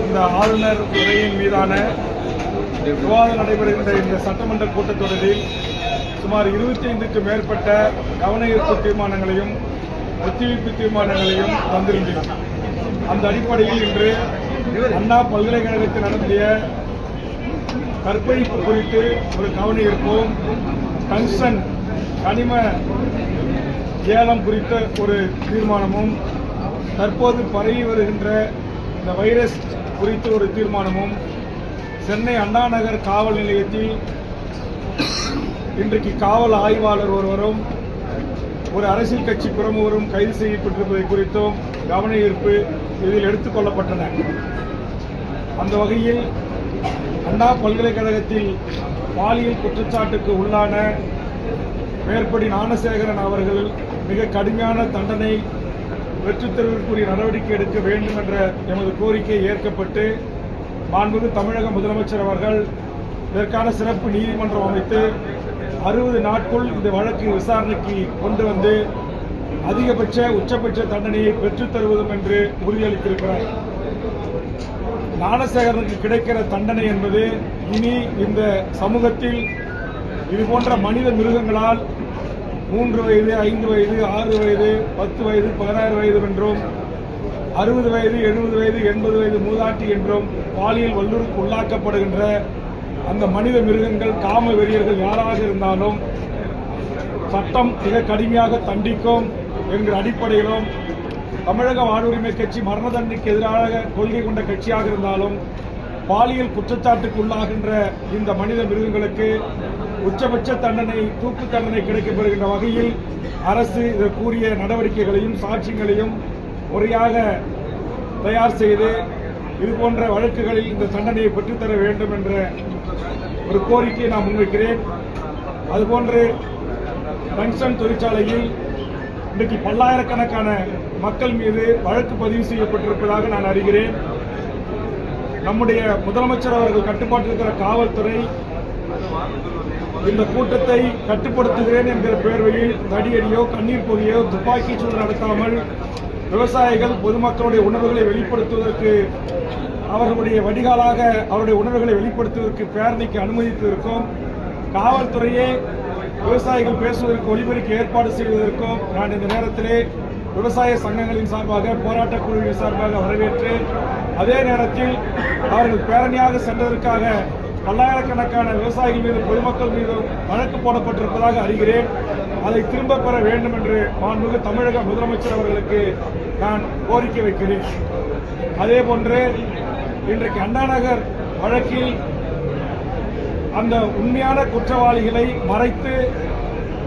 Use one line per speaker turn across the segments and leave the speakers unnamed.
இந்த ஆளுநர் உரையின் மீதான விவாதம் நடைபெறுகின்ற இந்த சட்டமன்ற கூட்டத்தொடரில் சுமார் இருபத்தி ஐந்துக்கு மேற்பட்ட கவன ஈர்ப்பு தீர்மானங்களையும் ஒத்திவைப்பு தீர்மானங்களையும் தந்திருந்தோம் அந்த அடிப்படையில் இன்று அண்ணா பல்கலைக்கழகத்தில் நடத்திய கற்பழிப்பு குறித்து ஒரு கவன ஈர்ப்பும் டங்ஷன் கனிம ஏலம் குறித்த ஒரு தீர்மானமும் தற்போது பரவி வருகின்ற இந்த வைரஸ் குறித்த ஒரு தீர்மானமும் சென்னை அண்ணாநகர் காவல் நிலையத்தில் இன்றைக்கு காவல் ஆய்வாளர் ஒருவரும் ஒரு அரசியல் கட்சி பிரமுகரும் கைது செய்யப்பட்டிருப்பதை குறித்தும் கவன ஈர்ப்பு இதில் எடுத்துக் கொள்ளப்பட்டன. அந்த வகையில் அண்ணா பல்கலைக்கழகத்தில் பாலியல் குற்றச்சாட்டுக்கு உள்ளான மேற்படி ஞானசேகரன் அவர்கள் மிக கடுமையான தண்டனை பெற்றுத்தருவதற்குரிய நடவடிக்கை எடுக்க வேண்டும் என்ற எமது கோரிக்கை ஏற்கப்பட்டு மாண்புமிகு தமிழக முதலமைச்சர் அவர்கள் இதற்கான சிறப்பு நீதிமன்றம் அமைத்து அறுபது நாட்கள் இந்த வழக்கு விசாரணைக்கு கொண்டு வந்து அதிகபட்ச உச்சபட்ச தண்டனையை பெற்றுத் தருவதும் என்று உறுதியளித்திருக்கிறார். ஞானசேகரனுக்கு கிடைக்கிற தண்டனை என்பது இனி இந்த சமூகத்தில் இதுபோன்ற மனித மிருகங்களால் மூன்று வயது ஐந்து வயது ஆறு வயது பத்து வயது பதினாறு வயது என்றும் அறுபது வயது எழுபது வயது எண்பது வயது மூதாட்டி என்றும் பாலியல் வல்லூருக்கு உள்ளாக்கப்படுகின்ற அந்த மனித மிருகங்கள் காம வெறியர்கள் யாராக இருந்தாலும் சட்டம் மிக கடுமையாக தண்டிக்கும் என்கிற அடிப்படையிலும் தமிழக வாழ்வுரிமை கட்சி மரண தண்டிக்கு எதிராக கொள்கை கொண்ட கட்சியாக இருந்தாலும் பாலியல் குற்றச்சாட்டுக்கு உள்ளாகின்ற இந்த மனித மிருகங்களுக்கு உச்சபட்ச தண்டனை தூக்கு தண்டனை கிடைக்கப்பெறுகின்ற வகையில் அரசு இதற்குரிய நடவடிக்கைகளையும் சாட்சியங்களையும் முறையாக தயார் செய்து இது போன்ற வழக்குகளில் இந்த தண்டனையை பெற்றுத்தர வேண்டும் என்ற ஒரு கோரிக்கையை நான் முன்வைக்கிறேன். அதுபோன்று டங்ஸ்டன் தொழிற்சாலையில் இன்றைக்கு பல்லாயிரக்கணக்கான மக்கள் மீது வழக்கு பதிவு செய்யப்பட்டிருப்பதாக நான் அறிகிறேன். நம்முடைய முதலமைச்சர் அவர்கள் கட்டுப்பாட்டில் இருக்கிற காவல்துறை இந்த கூட்டத்தை கட்டுப்படுத்துகிறேன் என்கிற பேர்வையில் தடியடியோ கண்ணீர் பொதியோ துப்பாக்கி சூடு நடத்தாமல் விவசாயிகள் பொதுமக்களுடைய உணர்வுகளை வெளிப்படுத்துவதற்கு அவர்களுடைய வடிகாலாக அவருடைய உணர்வுகளை வெளிப்படுத்துவதற்கு பேரணிக்கு அனுமதித்திருக்கும். காவல்துறையே விவசாயிகள் பேசுவதற்கு ஒளிபரப்பு ஏற்பாடு செய்வதற்கும் நான் இந்த நேரத்திலே விவசாய சங்கங்களின் சார்பாக போராட்டக் குழுவின் சார்பாக வரவேற்று அதே நேரத்தில் அவர்கள் பேரணியாக சென்றதற்காக பல்லாயிரக்கணக்கான விவசாயிகள் மீது பொதுமக்கள் மீது வழக்கு போடப்பட்டிருப்பதாக அறிகிறேன். அதை திரும்ப பெற வேண்டும் என்று மாண்புமிகு தமிழக முதலமைச்சர் அவர்களுக்கு நான் கோரிக்கை வைக்கிறேன். அதே போன்று இன்றைக்கு அண்ணாநகர் வழக்கில் அந்த உண்மையான குற்றவாளிகளை மறைத்து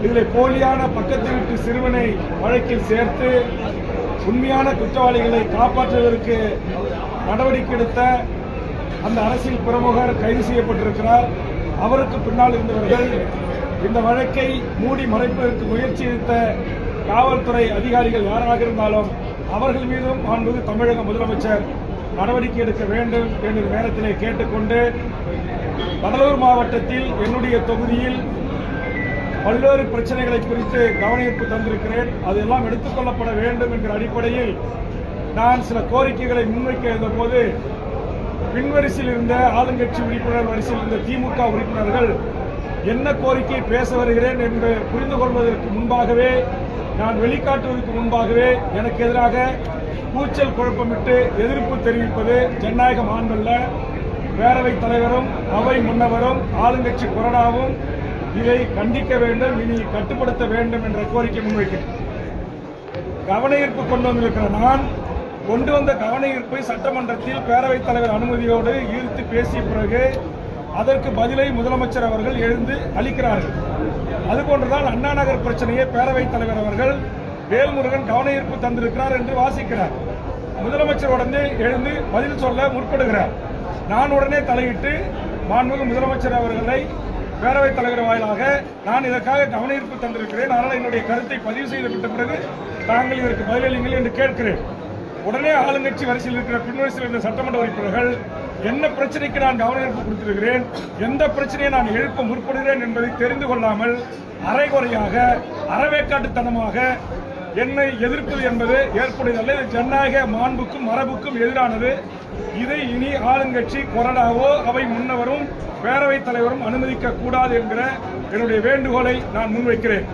இதில் போலியான பக்கத்து வீட்டு சிறுவனை வழக்கில் சேர்த்து உண்மையான குற்றவாளிகளை காப்பாற்றுவதற்கு நடவடிக்கை எடுத்த அந்த அரசியல் பிரமுகர் கைது செய்யப்பட்டிருக்கிறார். அவருக்கு பின்னால் இருந்தவர்கள் இந்த வழக்கை மூடி மறைப்பதற்கு முயற்சி எடுத்த காவல்துறை அதிகாரிகள் யாராக இருந்தாலும் அவர்கள் மீதும் மாண்புமிகு தமிழக முதலமைச்சர் நடவடிக்கை எடுக்க வேண்டும் என்று நேரத்திலே கேட்டுக்கொண்டு கடலூர் மாவட்டத்தில் என்னுடைய தொகுதியில் பல்வேறு பிரச்சனைகளை குறித்து கவனிப்பு தந்திருக்கிறேன். அதெல்லாம் எடுத்துக்கொள்ளப்பட வேண்டும் என்கிற அடிப்படையில் நான் சில கோரிக்கைகளை முன்வைக்க இருந்தபோது பின்வரிசையில் இருந்த ஆளுங்கட்சி உறுப்பினர் வரிசையில் இருந்த திமுக உறுப்பினர்கள் என்ன கோரிக்கை பேச வருகிறேன் என்று புரிந்து கொள்வதற்கு முன்பாகவே நான் வெளிக்காட்டுவதற்கு முன்பாகவே எனக்கு எதிராக கூச்சல் குழப்பமிட்டு எதிர்ப்பு தெரிவிப்பது ஜனநாயக மாண்பல்ல பேரவை தலைவரும் அவை முன்னவரும் ஆளுங்கட்சி கொறடாவும் இதை கண்டிக்க வேண்டும் இனி கட்டுப்படுத்த வேண்டும் என்ற கோரிக்கை முன்வைக்கிறேன். கவன ஈர்ப்பு கொண்டு வந்திருக்கிற நான் கொண்டு வந்த கவன ஈர்ப்பை சட்டமன்றத்தில் பேரவைத் தலைவர் அனுமதியோடு ஈர்த்து பேசிய பிறகு அதற்கு பதிலை முதலமைச்சர் அவர்கள் எழுந்து அளிக்கிறார்கள். அதுபோன்றுதான் அண்ணா நகர் பிரச்சனையை பேரவைத் தலைவர் அவர்கள் வேல்முருகன் கவன ஈர்ப்பு தந்திருக்கிறார் என்று வாசிக்கிறார். முதலமைச்சர் உடனே எழுந்து பதில் சொல்ல முற்படுகிறார். நான் உடனே தலையிட்டு மாண்புமிகு முதலமைச்சர் அவர்களை பேரவைத் தலைவர் வாயிலாக நான் இதற்காக கவன ஈர்ப்பு தந்திருக்கிறேன். அதனால் என்னுடைய கருத்தை பதிவு செய்து விட்ட பிறகு தாங்கள் இதற்கு பதிலளிங்கள் என்று கேட்கிறேன். உடனே ஆளுங்கட்சி வரிசையில் இருக்கிற பின்வரிசையில் இருந்த சட்டமன்ற உறுப்பினர்கள் என்ன பிரச்சனைக்கு நான் கவனிப்பு கொடுத்திருக்கிறேன்? எந்த பிரச்சனையை நான் எழுப்ப முற்படுகிறேன் என்பதை தெரிந்து கொள்ளாமல் அரைகுறையாக அறவேக்காட்டுத்தனமாக என்னை எதிர்ப்பது என்பது ஏற்புடையதல்ல. இது ஜனநாயக மாண்புக்கும் மரபுக்கும் எதிரானது. இதை இனி ஆளுங்கட்சி கொறடாவோ அவை முன்னவரும் பேரவைத் தலைவரும் அனுமதிக்க கூடாது என்கிற என்னுடைய வேண்டுகோளை நான் முன்வைக்கிறேன்.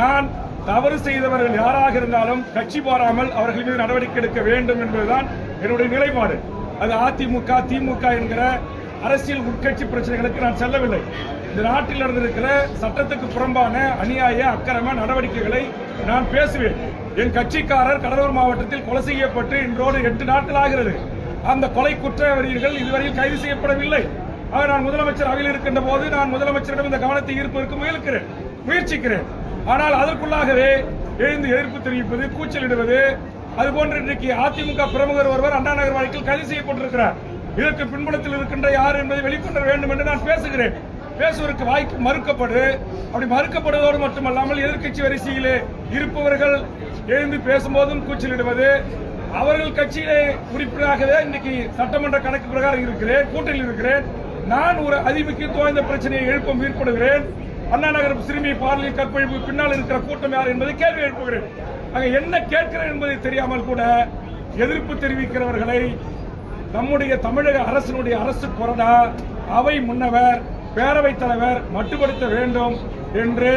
நான் தவறு செய்தவர்கள் யாராக இருந்தாலும் கட்சி பாராமல் அவர்கள் மீது நடவடிக்கை எடுக்க வேண்டும் என்பதுதான் என்னுடைய நிலைப்பாடு. அது அதிமுக திமுக என்கிற அரசியல் உட்கட்சி பிரச்சனைகளுக்கு நான் செல்லவில்லை. இந்த நாட்டில் நடந்திருக்கிற சட்டத்துக்கு புறம்பான அநியாய அக்கிரம நடவடிக்கைகளை நான் பேசுவேன். என் கட்சிக்காரர் கடலூர் மாவட்டத்தில் கொலை செய்யப்பட்டு இன்றோடு எட்டு நாட்கள் ஆகிறது. அந்த கொலை குற்றவாளிகள் இதுவரையில் கைது செய்யப்படவில்லை. ஆக நான் முதலமைச்சர் அவையில் இருக்கின்ற போது நான் முதலமைச்சரிடம் இந்த கவனத்தை ஈர்ப்பதற்கு முயலுக்கிறேன் முயற்சிக்கிறேன். ஆனால் அதற்குள்ளாகவே எழுந்து எதிர்ப்பு தெரிவிப்பது கூச்சலிடுவது அதுபோன்று இன்றைக்கு அதிமுக பிரமுகர் ஒருவர் அண்ணா நகர் வழக்கில் கைது செய்யப்பட்டிருக்கிறார். இதற்கு பின்புலத்தில் இருக்கின்ற யார் என்பதை வெளிக்கொணர வேண்டும் என்று நான் பேசுகிறேன். பேசுவதற்கு வாய்ப்பு மறுக்கப்படு. அப்படி மறுக்கப்படுவதோடு மட்டுமல்லாமல் எதிர்க்கட்சி வரிசையிலே இருப்பவர்கள் எழுந்து பேசும்போதும் கூச்சலிடுவது. அவர்கள் கட்சியிலே உறுப்பினராகவே இன்னைக்கு சட்டமன்ற கணக்கு பிரகாரம் இருக்கிறேன் கூட்டில் இருக்கிறேன். நான் ஒரு அதிமுக்கியத்துவம் இந்த பிரச்சனையை எழுப்ப முயற்படுகிறேன் அண்ணா நகரம் சிறுமி பாலியல் கற்பழிப்பு பின்னால் இருக்கிற கூட்டம் யார் என்பதை கேள்வி எழுப்புகிறேன். அங்கே என்ன கேட்கிறேன் என்பதை தெரியாமல் கூட எதிர்ப்பு தெரிவிக்கிறவர்களை நம்முடைய தமிழக அரசினுடைய அரசு கொறடா அவை முன்னவர் பேரவைத் தலைவர் மட்டுப்படுத்த வேண்டும் என்று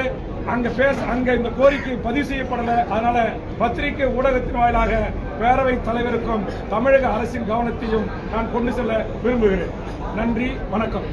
அங்க பேச அங்க இந்த கோரிக்கை பதிவு செய்யப்படல. அதனால பத்திரிகை ஊடகத்தின் வாயிலாக பேரவைத் தலைவருக்கும் தமிழக அரசின் கவனத்தையும் நான் கொண்டு செல்ல விரும்புகிறேன். நன்றி வணக்கம்.